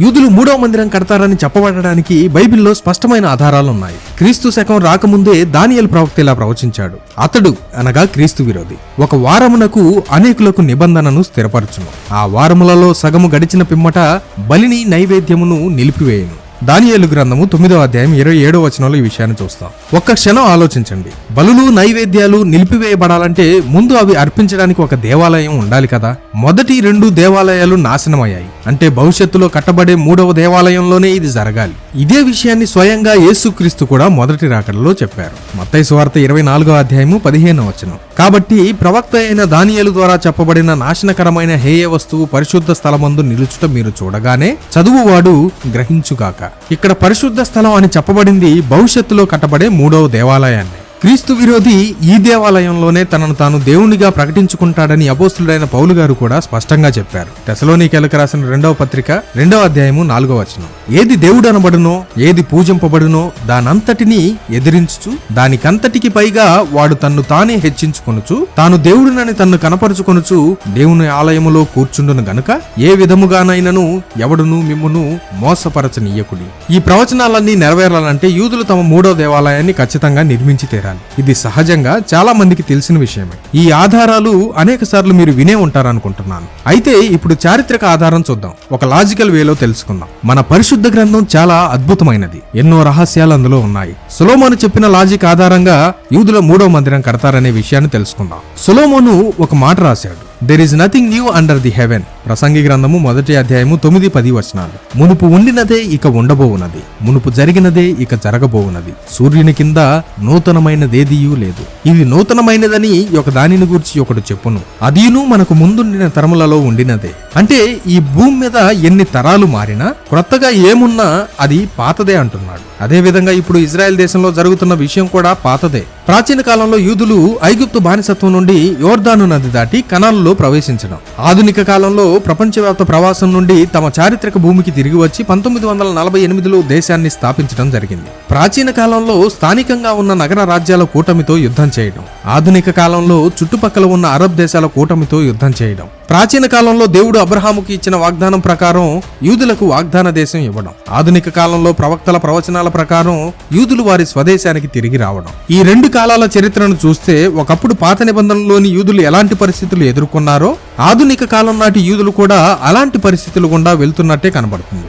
యూదులు మూడవ మందిరం కడతారని చెప్పబడడానికి బైబిల్లో స్పష్టమైన ఆధారాలున్నాయి. క్రీస్తు శకం రాకముందే దానియల్ ప్రవక్త ఇలా ప్రవచించాడు. అతడు అనగా క్రీస్తు విరోధి. ఒక వారమునకు అనేకులకు నిబంధనను స్థిరపరచును. ఆ వారములలో సగము గడిచిన పిమ్మట బలిని నైవేద్యమును నిలిపివేయను. దానియేలు గ్రంథము తొమ్మిదో అధ్యాయం ఇరవై ఏడో వచనంలో ఈ విషయాన్ని చూస్తాం. ఒక్క క్షణం ఆలోచించండి. బలులు నైవేద్యాలు నిలిపివేయబడాలంటే ముందు అవి అర్పించడానికి ఒక దేవాలయం ఉండాలి కదా? మొదటి రెండు దేవాలయాలు నాశనమయ్యాయి. అంటే భవిష్యత్తులో కట్టబడే మూడవ దేవాలయంలోనే ఇది జరగాలి. ఇదే విషయాన్ని స్వయంగా యేసుక్రీస్తు కూడా మొదటి రాకడలో చెప్పారు. మత్తయి వార్త ఇరవై నాలుగో అధ్యాయము పదిహేనవ వచనం. కాబట్టి ప్రవక్త అయిన దానియలు ద్వారా చెప్పబడిన నాశనకరమైన హేయ వస్తువు పరిశుద్ధ స్థలమందు నిలుచుట మీరు చూడగానే చదువువాడు గ్రహించుగాక. ఇక్కడ పరిశుద్ధ స్థలం అని చెప్పబడింది భవిష్యత్తులో కట్టబడే మూడవ దేవాలయాన్ని. క్రీస్తు విరోధి ఈ దేవాలయంలోనే తనను తాను దేవునిగా ప్రకటించుకుంటాడని అపోస్తుడైన పౌలు గారు కూడా స్పష్టంగా చెప్పారు. తెసలోనికేలకు రాసిన రెండవ పత్రిక రెండవ అధ్యాయము నాలుగవ వచనం. ఏది దేవుడు అనబడునో ఏది పూజింపబడునో దానంతటిని ఎదిరించుచు దానికంతటికి పైగా వాడు తన్ను తానే హెచ్చించుకొనుచు తాను దేవుడినని తన్ను కనపరుచుకొనుచు దేవుని ఆలయములో కూర్చుండును గనుక ఏ విధముగానైనను ఎవడును మిమ్మును మోసపరచనీయకుడి. ఈ ప్రవచనాలన్నీ నెరవేరాలంటే యూదులు తమ మూడో దేవాలయాన్ని ఖచ్చితంగా నిర్మించి తీరాలి ఇది సహజంగా చాలా మందికి తెలిసిన విషయమే. ఈ ఆధారాలు అనేక సార్లు మీరు వినే ఉంటారనుకుంటున్నాను. అయితే ఇప్పుడు చారిత్రక ఆధారం చూద్దాం. ఒక లాజికల్ వేలో తెలుసుకుందాం. మన పరిశుద్ధ గ్రంథం చాలా అద్భుతమైనది. ఎన్నో రహస్యాలు అందులో ఉన్నాయి. సులోమోను చెప్పిన లాజిక్ ఆధారంగా యూదుల మూడో మందిరం కడతారనే విషయాన్ని తెలుసుకుందాం. సులోమోను ఒక మాట రాశాడు. There is nothing new under the heaven ప్రసంగి గ్రంథము మొదటి అధ్యాయము తొమ్మిది పది వచనాలు. మునుపు ఉండినదే ఇక ఉండబోవునది. మునుపు జరిగినదే ఇక జరగబోవునది. సూర్యుని కింద నూతనమైనదేదియూ లేదు. ఇది నూతనమైనదని ఒక దానిని గురించి ఒకడు చెప్పును. అదీను మనకు ముందుండిన తరములలో ఉండినదే. అంటే ఈ భూమి మీద ఎన్ని తరాలు మారినా క్రొత్తగా ఏమున్నా అది పాతదే అంటున్నాడు. అదేవిధంగా ఇప్పుడు ఇజ్రాయెల్ దేశంలో జరుగుతున్న విషయం కూడా పాతదే. ప్రాచీన కాలంలో యూదులు ఐగుప్తు బానిసత్వం నుండి యోర్దాను నది దాటి కనాల్లో ప్రవేశించడం. ఆధునిక కాలంలో ప్రపంచవ్యాప్త ప్రవాసం నుండి తమ చారిత్రక భూమికి తిరిగి వచ్చి పంతొమ్మిది వందల నలభై ఎనిమిదిలో దేశాన్ని స్థాపించడం జరిగింది. ప్రాచీన కాలంలో స్థానికంగా ఉన్న నగర రాజ్యాల కూటమితో యుద్ధం చేయడం. ఆధునిక కాలంలో చుట్టుపక్కల ఉన్న అరబ్ దేశాల కూటమితో యుద్ధం చేయడం. ప్రాచీన కాలంలో దేవుడు అబ్రహాముకి ఇచ్చిన వాగ్దానం ప్రకారం యూదులకు వాగ్దాన దేశం ఇవ్వడం. ఆధునిక కాలంలో ప్రవక్తల ప్రవచనాల ప్రకారం యూదులు వారి స్వదేశానికి తిరిగి రావడం. ఈ రెండు కాలాల చరిత్రను చూస్తే ఒకప్పుడు పాత నిబంధనలోని యూదులు ఎలాంటి పరిస్థితులు ఎదుర్కొన్నారో ఆధునిక కాలం నాటి యూదులు కూడా అలాంటి పరిస్థితులు గుండా వెళ్తున్నట్టే కనబడుతుంది.